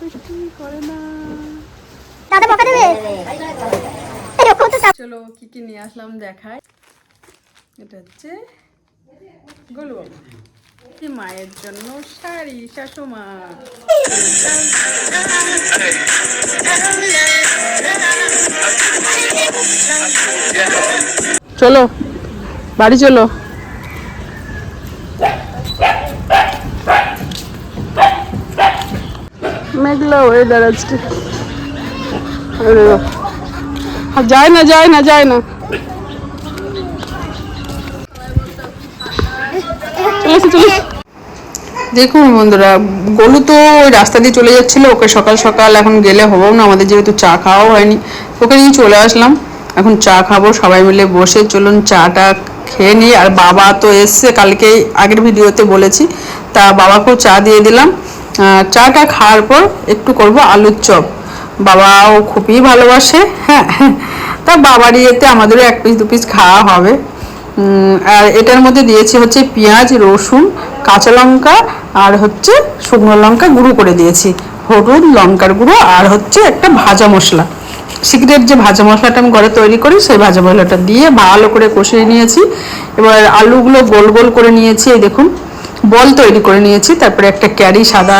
বৃষ্টি করে না। দাদা বকা দেবে? চলো কি কি নিয়ে আসলাম দেখাই। এটা হচ্ছে গোলু কি মায়ের জন্য শাড়ি শাশুমা। চলো বাড়ি চলো। মেঘলা আজকে। আর যায় না যায় না যায় না। দেখুন বন্ধুরা গোলু তো ওই রাস্তা দিয়ে চলে যাচ্ছিল, ওকে সকাল সকাল এখন গেলে হবেও না, আমাদের যেহেতু চা খাওয়াও হয়নি। ওকে নিয়ে চলে আসলাম। এখন চা খাব, সবাই মিলে বসে, চলুন চাটা খেয়ে নিই। আর বাবা তো এসছে, কালকে আগের ভিডিওতে বলেছি। তা বাবাকেও চা দিয়ে দিলাম। চাটা খাওয়ার পর একটু করব আলুর চপ। বাবাও খুবই ভালোবাসে হ্যাঁ তা বাবার ইয়েতে আমাদেরও এক পিস দু পিস খাওয়া হবে। আর এটার মধ্যে দিয়েছি হচ্ছে পেঁয়াজ, রসুন, কাঁচা লঙ্কা আর হচ্ছে শুকনো লঙ্কা গুঁড়ো করে দিয়েছি। হলুদ, লঙ্কার গুঁড়ো আর হচ্ছে একটা ভাজা মশলা। সিক্রেট যে ভাজা মশলাটা আমি ঘরে তৈরি করি, সেই ভাজা মশলাটা দিয়ে ভালো করে কষিয়ে নিয়েছি। এবার আলুগুলো গোল গোল করে নিয়েছি, এই দেখুন। বল তৈরি করে নিয়েছি, তারপরে একটা ক্যারি সাদা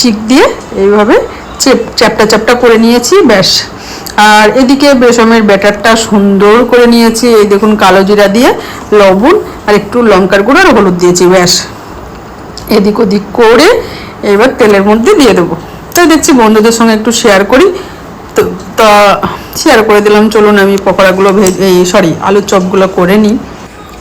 চিক দিয়ে এইভাবে চ্যাপটা চ্যাপটা করে নিয়েছি, ব্যাস। আর এদিকে বেসমের ব্যাটারটা সুন্দর করে নিয়েছি, এই দেখুন কালো জিরা দিয়ে লবণ আর একটু লঙ্কার গুঁড়ো আর হলুদ দিয়েছি, ব্যাস। এদিক ওদিক করে এবার তেলের মধ্যে দিয়ে দেবো। তাই দেখছি বন্ধুদের সঙ্গে একটু শেয়ার করি। তো, তা শেয়ার করে দিলাম, চলুন আমি পকোড়াগুলো ভেজ, এই সরি আলুর চপগুলো করে নিই।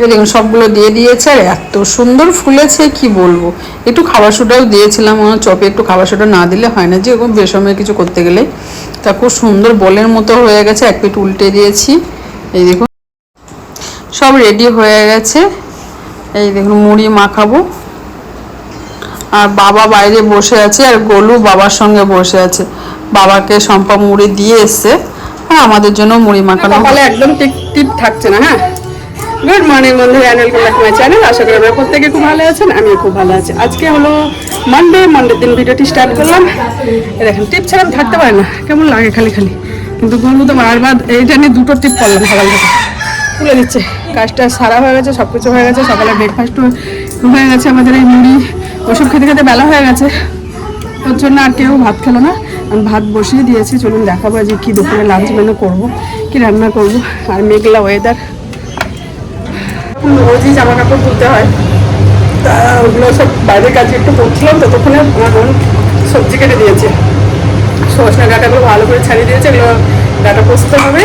দেখুন সবগুলো দিয়ে দিয়েছে আর এত সুন্দর ফুলেছে কি বলব? একটু খাবার সোডাও দিয়েছিলাম আমার চপে একটু খাবার সোডা না দিলে হয় না যে এরকম বেসমের কিছু করতে গেলে। তা খুব সুন্দর বলের মতো হয়ে গেছে এক পিঠ উল্টে দিয়েছি। এই দেখুন সব রেডি হয়ে গেছে। এই দেখুন মুড়ি মাখাবো। আর বাবা বাইরে বসে আছে আর গোলু বাবার সঙ্গে বসে আছে। বাবাকে সম্পা মুড়ি দিয়ে এসছে হ্যাঁ আমাদের জন্য মুড়ি মাখানো একদম টিপ টিপ থাকছে না হ্যাঁ? গুড মর্নিং বন্ধু অ্যানুয়াল লাইক মাই চ্যানেল আশা করি আপনারা প্রত্যেকে খুব ভালো আছেন, আমিও খুব ভালো আছি। আজকে হলো মানডে মানডের দিন ভিডিওটি স্টার্ট করলাম। এই দেখেন টিপ ছাড়া আমি থাকতে পারে না। কেমন লাগে খালি খালি। কিন্তু গোলু তো বারবার এইটা নিয়ে দুটো টিপ করলাম সকাল থেকে তুলে দিচ্ছে। কাজটা সারা হয়ে গেছে সব কিছু হয়ে গেছে। সকালে ব্রেকফাস্টও হয়ে গেছে আমাদের এই মুড়ি। ওসব খেতে খেতে বেলা হয়ে গেছে। ওর জন্য আর কেউ ভাত খেলো না। আমি ভাত বসিয়ে দিয়েছি। চলুন দেখাবো যে কী দুপুরে লাঞ্চ মেনু করব, কী রান্না করব। আর মেঘলা ওয়েদার রোজই জামা কাপড় তুলতে হয়। তা ওগুলো সব বাইরের কাজে একটু করছিলাম ততক্ষণে আমার বোন সবজি কেটে দিয়েছে। সজনা ডাঁটাগুলো ভালো করে ছাড়িয়ে দিয়েছে, এগুলো ডাঁটা পোস্ত হবে।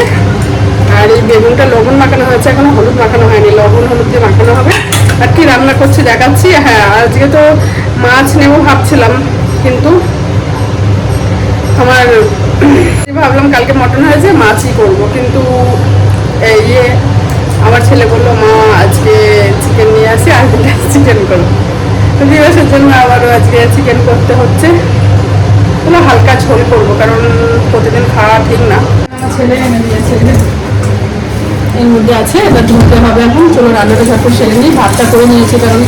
আর এই বেগুনটা লবণ মাখানো হয়েছে এখনও, হলুদ মাখানো হয়নি, লবণ হলুদ দিয়ে মাখানো হবে। আর কি রান্না করছি দেখাচ্ছি হ্যাঁ আজকে তো মাছ নেব ভাবছিলাম, কিন্তু আমার ভাবলাম কালকে মটন হয়েছে, মাছই করব, কিন্তু ইয়ে আমার ছেলে বলল, মা, আজকে চিকেন নিয়ে আসি, আর চিকেন করব তো দিবসের জন্য আবারও আজকে চিকেন করতে হচ্ছে। কোনো হালকা ঝোল করব, কারণ প্রতিদিন খাওয়া ঠিক না। ছেলে এনে দিয়েছে এর মধ্যে আছে, এবার ধুতে হবে এখন। চলো রান্নাটা ঝটপট সেরে নিই। ভাতটা করে নিয়েছি, কারণ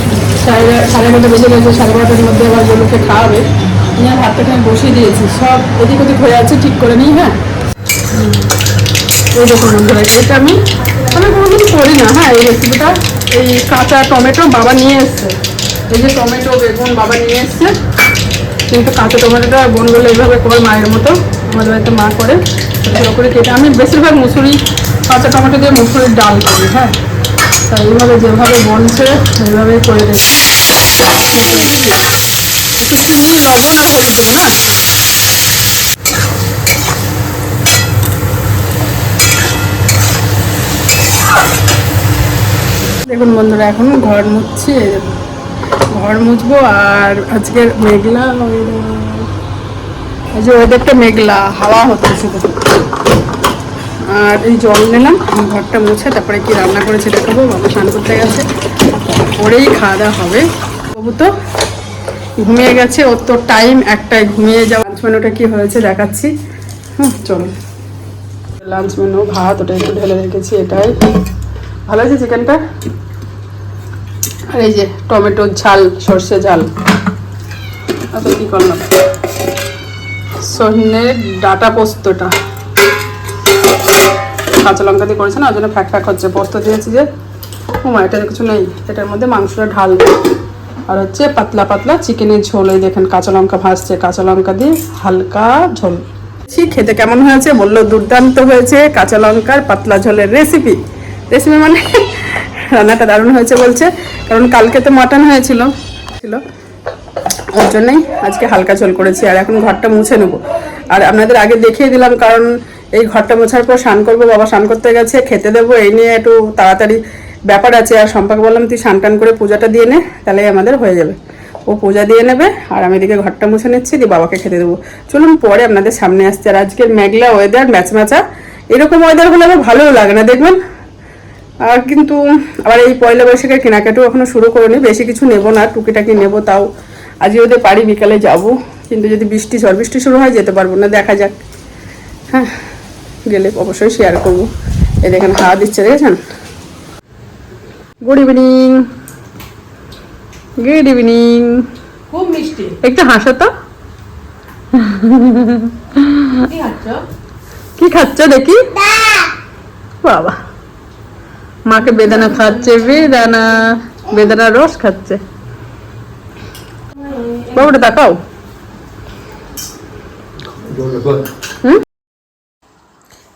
সাড়ে সাড়ে এগারোটা বেজে গেছে, সাড়ে বারোটার মধ্যে আবার জলকে খাওয়াবে। নিয়ে ভাতটাকে আমি বসিয়ে দিয়েছি। সব এদিক ওদিক হয়ে আছে, ঠিক করে নিই হ্যাঁ? এই দেখুন এটা আমি আমি কোনোদিন করি না হ্যাঁ এই রেসিপিটা এই কাঁচা টমেটো বাবা নিয়ে এসছে। এই যে টমেটো, বেগুন বাবা নিয়ে এসছে। কিন্তু কাঁচা টমেটোটা বোনগুলো এইভাবে করে মায়ের মতো, আমাদের বাড়িতে মা করে। ছোটো করে কেটে, আমি বেশিরভাগ মুসুরি, কাঁচা টমেটো দিয়ে মুসুরির ডাল করি হ্যাঁ। তা এইভাবে যেভাবে বলছে এইভাবে করে চিনি লবণ আর হলুদ না দেখুন বন্ধুরা, এখন ঘর মুছছি ঘর মুছবো আর আজকের মেঘলা। এই যে ওয়েদারটা মেঘলা, হাওয়া হচ্ছে শুধু। আর এই জল নিলাম ঘরটা মুছে তারপরে কি রান্না করেছি দেখাবো, বাবা স্নান করতে গেছে। পরেই খাওয়া দাওয়া হবে। বাবু তো ঘুমিয়ে গেছে, ওর তো টাইম একটাই ঘুমিয়ে যাওয়া। লাঞ্চ মেনুটা কি হয়েছে দেখাচ্ছি। হুম, চলো। লাঞ্চ মেনু ভাত ওটা একটু ঢেলে রেখেছি, এটাই। ভালো আছে চিকেনটা? আর এই যে টমেটোর ঝাল, সর্ষে ঝাল। আচ্ছা কী করলাম? সন্ধ্যের ডাটা পোস্তটা। কাঁচা লঙ্কা দিয়ে করেছে না, ওই জন্য ফ্যাক ফ্যাক হচ্ছে। পোস্ত দিয়েছি যে ও মা এটা কিছু নেই। এটার মধ্যে মাংসটা ঢাল আর হচ্ছে পাতলা পাতলা চিকেনের ঝোল, এই দেখেন কাঁচা লঙ্কা ভাজছে। কাঁচা লঙ্কা দিয়ে হালকা ঝোল। খেতে কেমন হয়েছে, বলল দুর্দান্ত হয়েছে। কাঁচা লঙ্কার পাতলা ঝোলের রেসিপি রেসিপি মানে রান্নাটা দারুণ হয়েছে বলছে, কারণ কালকে তো মাটন হয়েছিল। ছিল। ওর জন্যই আজকে হালকা ঝোল করেছি, আর এখন ঘরটা মুছে নেব। আর আপনাদের আগে দেখিয়ে দিলাম, কারণ এই ঘরটা মোছার পর স্নান করব, বাবা স্নান করতে গেছে, খেতে দেবো, এই নিয়ে একটু তাড়াতাড়ি ব্যাপার আছে। আর সম্পাকে বললাম, তুই স্নান টান করে পূজাটা দিয়ে নে, তাহলেই আমাদের হয়ে যাবে। ও পূজা দিয়ে নেবে, আর আমি এদিকে ঘরটা মুছে নিচ্ছি, দিয়ে বাবাকে খেতে দেবো। চলুন পরে আপনাদের সামনে আসছে। আর আজকের মেঘলা ওয়েদার ম্যাচ ম্যাচা এরকম ওয়েদার হলে আবার ভালোও লাগে না, দেখবেন? আর কিন্তু আবার এই পয়লা বৈশাখে কেনাকাটাও এখনও শুরু করিনি বেশি কিছু নেব না টুকিটাকি নেব তাও। আজ যদি পারি বিকালে যাব কিন্তু যদি বৃষ্টি ঝড় বৃষ্টি শুরু হয় যেতে পারব না দেখা যাক। হ্যাঁ গেলে অবশ্যই শেয়ার করব। এই দেখেন হাওয়া দিচ্ছে দেখেছেন? গুড ইভিনিং গুড ইভিনিং খুব মিষ্টি। একটু হাসো তো। কি খাচ্ছ? দেখি? বাবা। মাকে বেদানা খাচ্ছে বেদানা বেদানা রস খাচ্ছে। বাবুটা দেখাও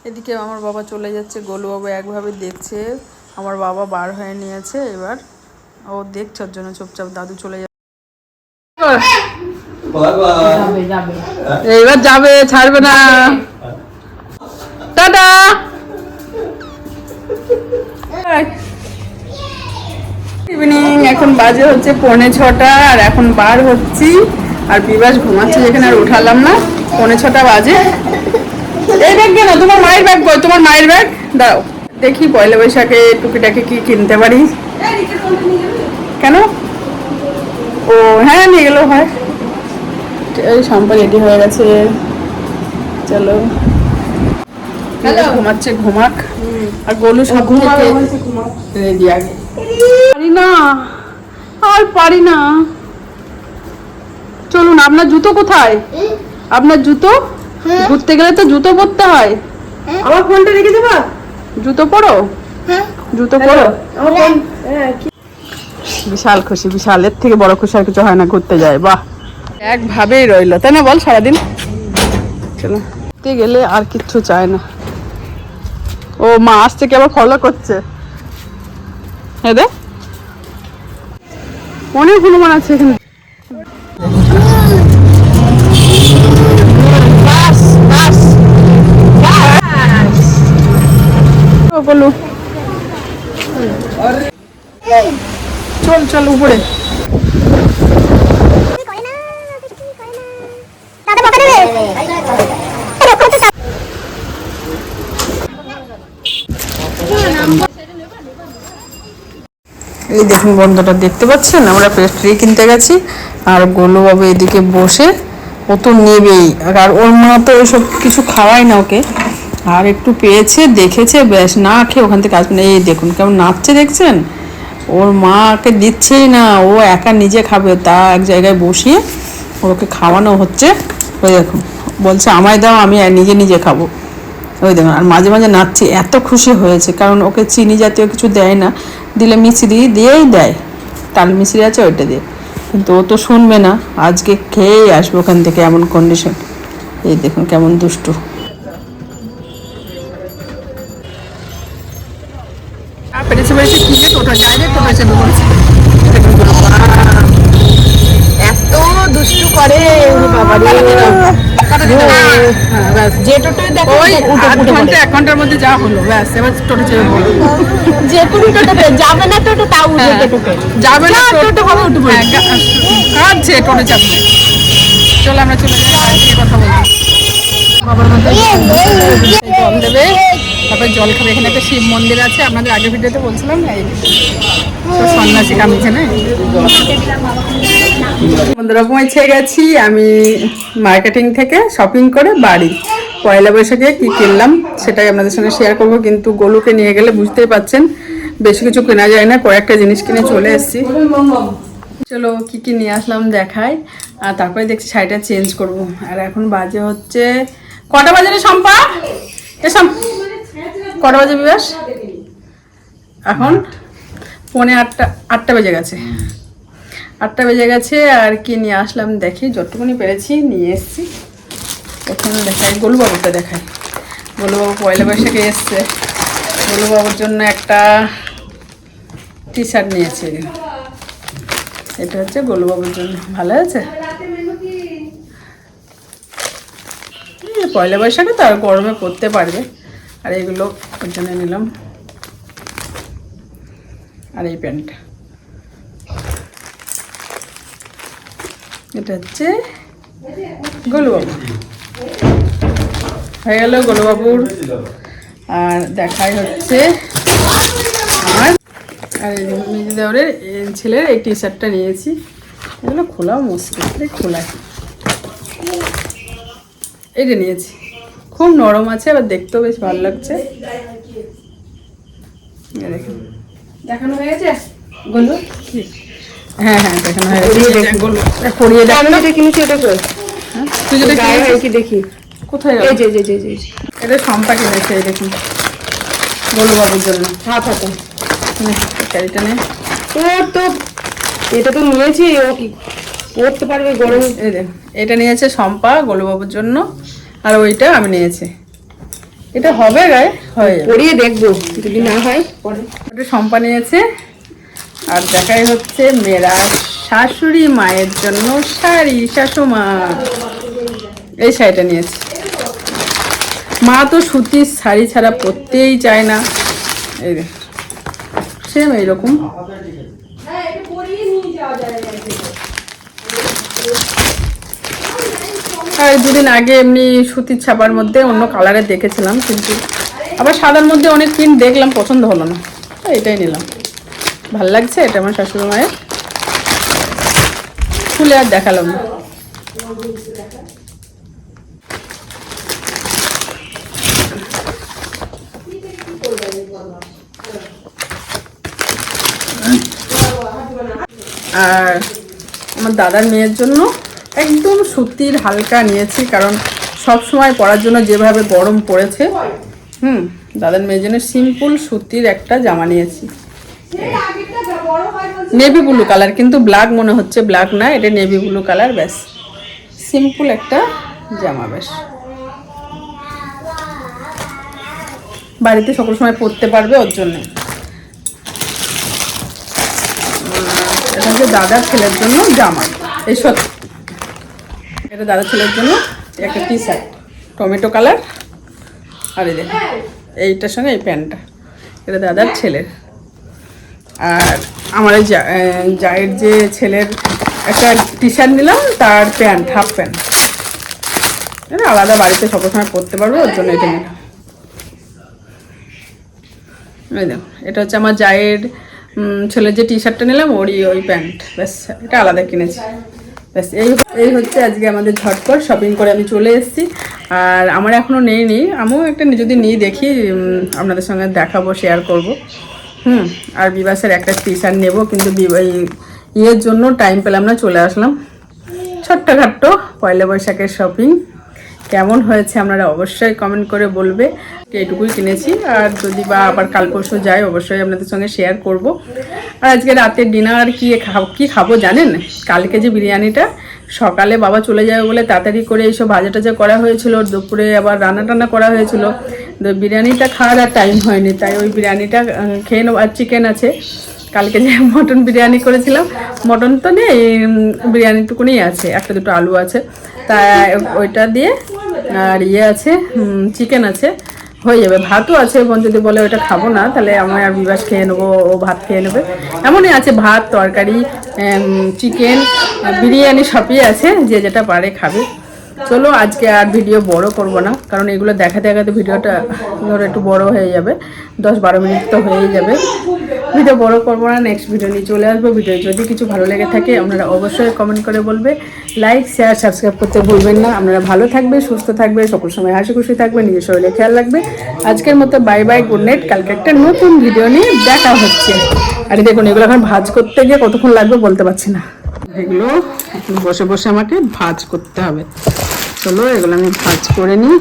এদিকে আমার বাবা চলে যাচ্ছে গোলু বাবা একভাবে দেখছে আমার বাবা বার হয়ে নিয়েছে এবার ও দেখছে ওর জন্য চুপচাপ দাদু চলে যাচ্ছে। যাবে যাবে। এইবার যাবে ছাড়বে না। টাটা! ইভিনিং এখন বাজে হচ্ছে পৌনে ছটা আর এখন বার হচ্ছি আর বিবাস ঘুমাচ্ছে যেখানে আর উঠালাম না। পৌনে ছটা বাজে। এই ব্যাগ কেন? তোমার মায়ের ব্যাগ কই? তোমার মায়ের ব্যাগ দাও দেখি পয়লা বৈশাখে টুকিটাকি কি কিনতে পারি। কেন? ও হ্যাঁ নিয়ে গেলেও হয়। এই সম্পা রেডি হয়ে গেছে। চলো। ঘুমাচ্ছে ঘুমাক। আর গোলু সব রেডি আগে পারি না। আর পারি না। চলুন আপনার জুতো কোথায়? আপনার জুতো? ঘুরতে গেলে তো জুতো পরতে হয়। আমার ফোনটা রেখে দেবা? জুতো পরো? হ্যাঁ। জুতো পরো? আমার ফোন হ্যাঁ। কি বিশাল খুশি বিশাল। এর থেকে বড় খুশি আর কিছু হয় না ঘুরতে যায়। বাহ। একভাবেই রইল। তাই না বল সারাদিন? চলো। ঘুরতে গেলে আর কিচ্ছু চায় না। ও মা আসছে কি আবার ফলো করছে? দে। অনেক হনুমান আছে এখানে। চল চল উপরে কি করে না কিছু কি করে না দাদা বকা দেবে এরকম তো সব এই দেখুন বন্ধুটা দেখতে পাচ্ছেন, আমরা পেস্ট্রি কিনতে গেছি, আর গোলুবাবু এদিকে বসে, ও তো নেবেই। আর ওর মা তো ওইসব কিছু খাওয়ায় না ওকে। আর একটু পেয়েছে, দেখেছে বেশ না খেয়ে ওখান থেকে আসবে না। এই দেখুন কেমন নাচছে, দেখছেন? ওর মাকে দিচ্ছেই না, ও একা নিজে খাবে, তা এক জায়গায় বসিয়ে ওকে খাওয়ানো হচ্ছে। ওই দেখুন, বলছে, আমায় দাও, আমি নিজে নিজে খাব। ওই দেখুন, আর মাঝে মাঝে নাচছে, এত খুশি হয়েছে, কারণ ওকে চিনি জাতীয় কিছু দেয় না। দিলে মিশ্রি দিয়েই দেয়। তাল মিশ্রি আছে, ওইটা দিয়ে। কিন্তু ও তো শুনবে না। আজকে খেয়েই আসব ওখান থেকে এমন কন্ডিশন এই দেখুন কেমন দুষ্টু। এত দুষ্টু করে। বাবা যে দেখো ওই আধ উঠে ঘণ্টা এক ঘণ্টার মধ্যে যা হলো ব্যাস এবার টোটো চেপে যে কোনো টোটোতে যাবে না টোটো তাও উঠে হ্যাঁ। টোটোতে। যাবে না যা, টোটো হবে উঠে পড়বে। হ্যাঁ, কাঁদছে টোটো চাপবে চলো আমরা চলে যাই কথা বলব। বাবার মধ্যে জল দেবে। তারপর জল খাবে। এখানে একটা শিব মন্দির আছে আপনাদের আগের ভিডিওতে বলছিলাম না? এই তো সন্ন্যাসী কামিছে না বন্ধুরা, পৌঁছে গেছি আমি মার্কেটিং থেকে শপিং করে বাড়ি। পয়লা বৈশাখে কি কিনলাম সেটাই আপনাদের সঙ্গে শেয়ার করব, কিন্তু গোলুকে নিয়ে গেলে বুঝতেই পাচ্ছেন, বেশি কিছু কেনা যায় না, কয়েকটা জিনিস কিনে চলে এসেছি। চলো, কি কি নিয়ে আসলাম দেখাই, আর তারপরে দেখছি শাড়িটা চেঞ্জ করব। আর এখন বাজে হচ্ছে কটা বাজে রে শম্পা? এসম কটা বাজে বিবাস এখন পৌনে আটটা আটটা বেজে গেছে। আটটা বেজে গেছে, আর কি নিয়ে আসলাম দেখি, যতটুকুনি পেরেছি নিয়ে এসেছি। এখানে দেখাই গোলুবাবুটা দেখাই। গোলুবাবু পয়লা বৈশাখে এসছে। গোলুবাবুর জন্য একটা টি শার্ট নিয়েছি। এটা হচ্ছে গোলুবাবুর জন্য। ভালো আছে পয়লা বৈশাখে তো আর গরমে পরতে পারবে। আর এগুলো ওর জন্য নিলাম। আর এই প্যান্টটা এটা হচ্ছে গোলুবাবু। হয়ে গেল গোলুবাবুর। আর দেখাই হচ্ছে আর আর মেজি দেওয়ারের ছেলের এই টি শার্টটা নিয়েছি। এগুলো খোলাও মুশকিল খোলায় এই যে নিয়েছি। খুব নরম আছে, আবার দেখতেও বেশ ভালো লাগছে। দেখুন। হয়ে গেছে? বলল হ্যাঁ হ্যাঁ দেখানো হয়ে পরিয়ে দেখ। আমি যেটা কিনেছি ওটা কই? হ্যাঁ? তুই যেটা গায়ে হয় কি দেখি? কোথায়? এই যে যে যে। এটা সম্পা কিনেছে দেখুন গোলুবাবুর জন্য। হাত হাতে। শাড়িটা নে। ওর তো এটা তো নিয়েছি ও কি পড়তে পারবে গরম? এটা নিয়েছে সম্পা গোলুবাবুর জন্য আর ওইটা আমি নিয়েছি। এটা হবে গায়ে? হয়ে পরিয়ে দেখব যদি না হয় পরে। ওটা সম্পা নিয়েছে আর দেখাই হচ্ছে মেয়েরা শাশুড়ি মায়ের জন্য শাড়ি, শাশুমা। এই শাড়িটা নিয়েছে। মা তো সুতির শাড়ি ছাড়া পরতেই চায় না। এই সেম এইরকম। দুদিন আগে এমনি সুতির ছাপার মধ্যে অন্য কালারে দেখেছিলাম, কিন্তু আবার সাদার মধ্যে অনেক প্রিন্ট দেখলাম, পছন্দ হলো না। এটাই নিলাম। ভালো লাগছে, এটা আমার শাশুড়ি মায়ের। খুলে আর দেখালাম না। আর আমার দাদার মেয়ের জন্য একদম সুতির হালকা নিয়েছি, কারণ সব সময় পরার জন্য যেভাবে গরম পড়েছে, হুম, দাদার মেয়ের জন্য সিম্পল সুতির একটা জামা নিয়েছি। নেভি ব্লু কালার কিন্তু ব্ল্যাক মনে হচ্ছে ব্ল্যাক না, এটা নেভি ব্লু কালার ব্যাস। সিম্পল একটা জামা, ব্যাস। বাড়িতে সকল সময় পরতে পারবে ওর জন্য। এটা হচ্ছে দাদার ছেলের জন্য জামা। এই সব এটা দাদার ছেলের জন্য একটা টি শার্ট টমেটো কালার আর এই দেখুন এইটার সঙ্গে এই প্যান্টটা। এটা দাদার ছেলের। আর আমার এই জায়ের যে ছেলের একটা টি শার্ট নিলাম, তার প্যান্ট হাফ প্যান্ট এটা আলাদা বাড়িতে সবসময় পরতে পারব, ওর জন্য এটা নিলাম। এটা হচ্ছে আমার জায়ের ছেলের যে টি শার্টটা নিলাম, ওরই ওই প্যান্ট ব্যাস, এটা আলাদা কিনেছি। ব্যাস, এই এই হচ্ছে আজকে আমাদের ঝটপট শপিং করে আমি চলে এসেছি। আর আমার এখনও নেই নি আমিও একটা যদি নিই দেখি আপনাদের সঙ্গে দেখাবো শেয়ার করব। হুম, আর বিবাসের একটা টি শার্ট নেব, কিন্তু ইয়ের জন্য টাইম পেলাম না, চলে আসলাম। ছোট্টখাট্ট পয়লা বৈশাখের শপিং কেমন হয়েছে আপনারা অবশ্যই কমেন্ট করে বলবে। এইটুকুই কিনেছি, আর যদি বা আবার কাল পরশু যাই অবশ্যই আপনাদের সঙ্গে শেয়ার করব। আর আজকে রাতের ডিনার কি খাব কী খাব জানেন? কালকে যে বিরিয়ানিটা, সকালে বাবা চলে যাবে বলে তাড়াতাড়ি করে এইসব ভাজা টাজা করা হয়েছিল, দুপুরে আবার রান্না টান্না করা হয়েছিল। তো বিরিয়ানিটা খাওয়ার আর টাইম হয়নি, তাই ওই বিরিয়ানিটা খেয়ে নেব। আর চিকেন আছে। কালকে যে মটন বিরিয়ানি করেছিলাম মটন তো নেই বিরিয়ানিটুকুনি আছে, একটা দুটো আলু আছে। তা ওইটা দিয়ে, আর ইয়ে আছে চিকেন আছে। হয়ে যাবে। ভাতও আছে, বোন যদি বলে ওটা খাব না, তাহলে আমার আর বিবাস খেয়ে নেব, ও ভাত খেয়ে নেবে। এমনই আছে, ভাত, তরকারি চিকেন বিরিয়ানি সবই আছে, যে যেটা পারে খাবে। চলো আজকে আর ভিডিও বড় করব না, কারণ এগুলো দেখাতে দেখাতে ভিডিওটা ধরো একটু বড় হয়ে যাবে, দশ বারো মিনিট তো হয়েই যাবে। ভিডিও বড় করব না নেক্সট ভিডিও নিয়ে চলে আসব। ভিডিও যদি কিছু ভালো লেগে থাকে, আপনারা অবশ্যই কমেন্ট করে বলবে। লাইক শেয়ার সাবস্ক্রাইব করতে ভুলবেন না। আপনারা ভালো থাকবে, সুস্থ থাকবে, সকল সময় হাসি খুশি থাকবে, নিজের শরীরে খেয়াল রাখবে। আজকের মতো বাই বাই গুড নাইট কালকে একটা নতুন ভিডিও নিয়ে দেখা হচ্ছে। আর দেখুন, এগুলো এখন ভাজ করতে গিয়ে কতক্ষণ লাগবে বলতে পারছি না। এগুলো বসে বসে আমাকে ভাজ করতে হবে। চলো এগুলো আমি ভাজ করে নিই।